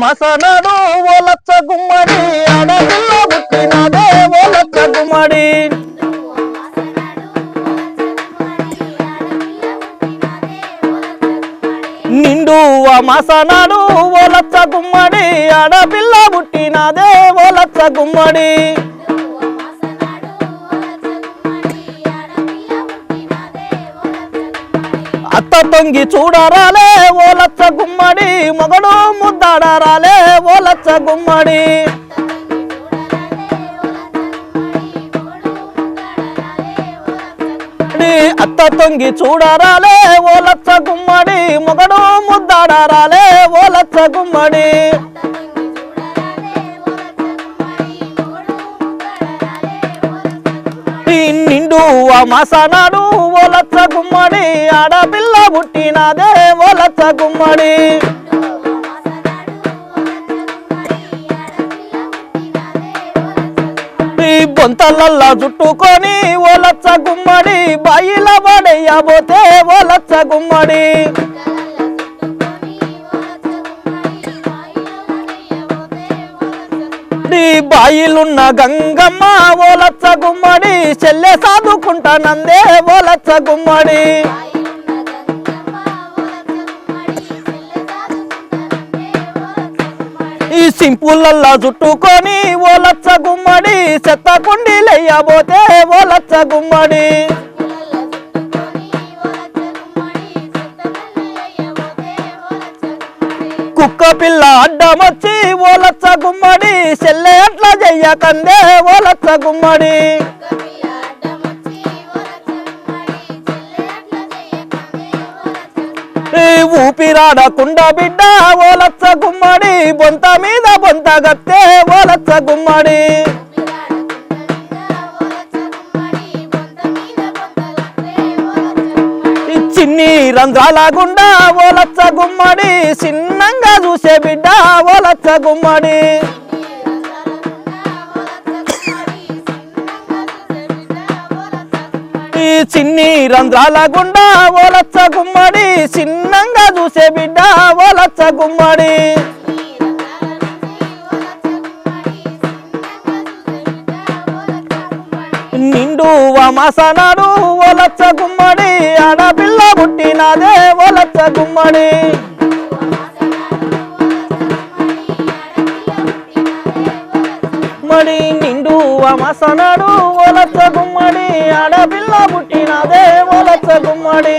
మాసనాడు ఓ లచ్చ గుమ్మడి ఆడపిల్ల పుట్టినదే లచ్చ గుమ్మడి. నిండు మసనాడు ఓ లచ్చ గుమ్మడి ఆడపిల్ల పుట్టినదే ఓలచ్చ గుమ్మడి. అత్త తొంగి చూడరాలే ఓలచ్చ గుమ్మడి మొగడు ముద్దాడరాలే ఓలచ్చ గుమ్మడి. అత్త తొంగి చూడరాలే ఓలచ్చ గుమ్మడి. మొగడు ముద్దాడరాలే ఓలచ్చ గుమ్మడి. ఈ నిండు ఓ ఓలచ్చ గుమ్మడి. ఆడపిల్ల పుట్టినదే ఓలచ్చ గుమ్మడి. కొంతలల్లా చుట్టుకొని ఓలచ్చ గుమ్మడి బాయిల పడేయబోతే ఓలచ్చ గుమ్మడి. బాయిలున్న గంగమ్మ ఓలచ్చ గుమ్మడి చెల్లె సాదుకుంటానందే ఓలచ్చ గుమ్మడి. సింపులల్లా చుట్టుకొని ఓ లచ్చ గుమ్మడి చెత్త కుండీలెయ్యబోతే ఓ లచ్చ గుమ్మడి. కుక్క పిల్ల అడ్డమొచ్చి లచ్చ గుమ్మడి చెల్లె అట్లా చెయ్యకందే లచ్చ గుమ్మడి. ఊపిరాడకుండ బిడ్డ ఓలచ్చ గుమ్మడి బొంత మీద బొంత గత్తే ఓలచ్చ గుమ్మడి. ఈ చిన్ని రంధ్రాల గుండా ఓలచ్చ గుమ్మడి చిన్నంగా చూసే బిడ్డ ఓలచ్చ గుమ్మడి. చిన్ని రంధ్రాల గుండా ఓలచ్చ గుమ్మడి చిన్నంగా చూసే బిడ్డ ఓలచ్చ గుమ్మడి. నిండు వమసనాడు ఓలచ్చ గుమ్మడి ఆడపిల్ల పుట్టినదే ఓలచ్చ గుమ్మడి. అమాసనాడు ఓలచ్చ గుమ్మడి ఆడపిల్ల పుట్టినదే ఓలచ్చ గుమ్మడి.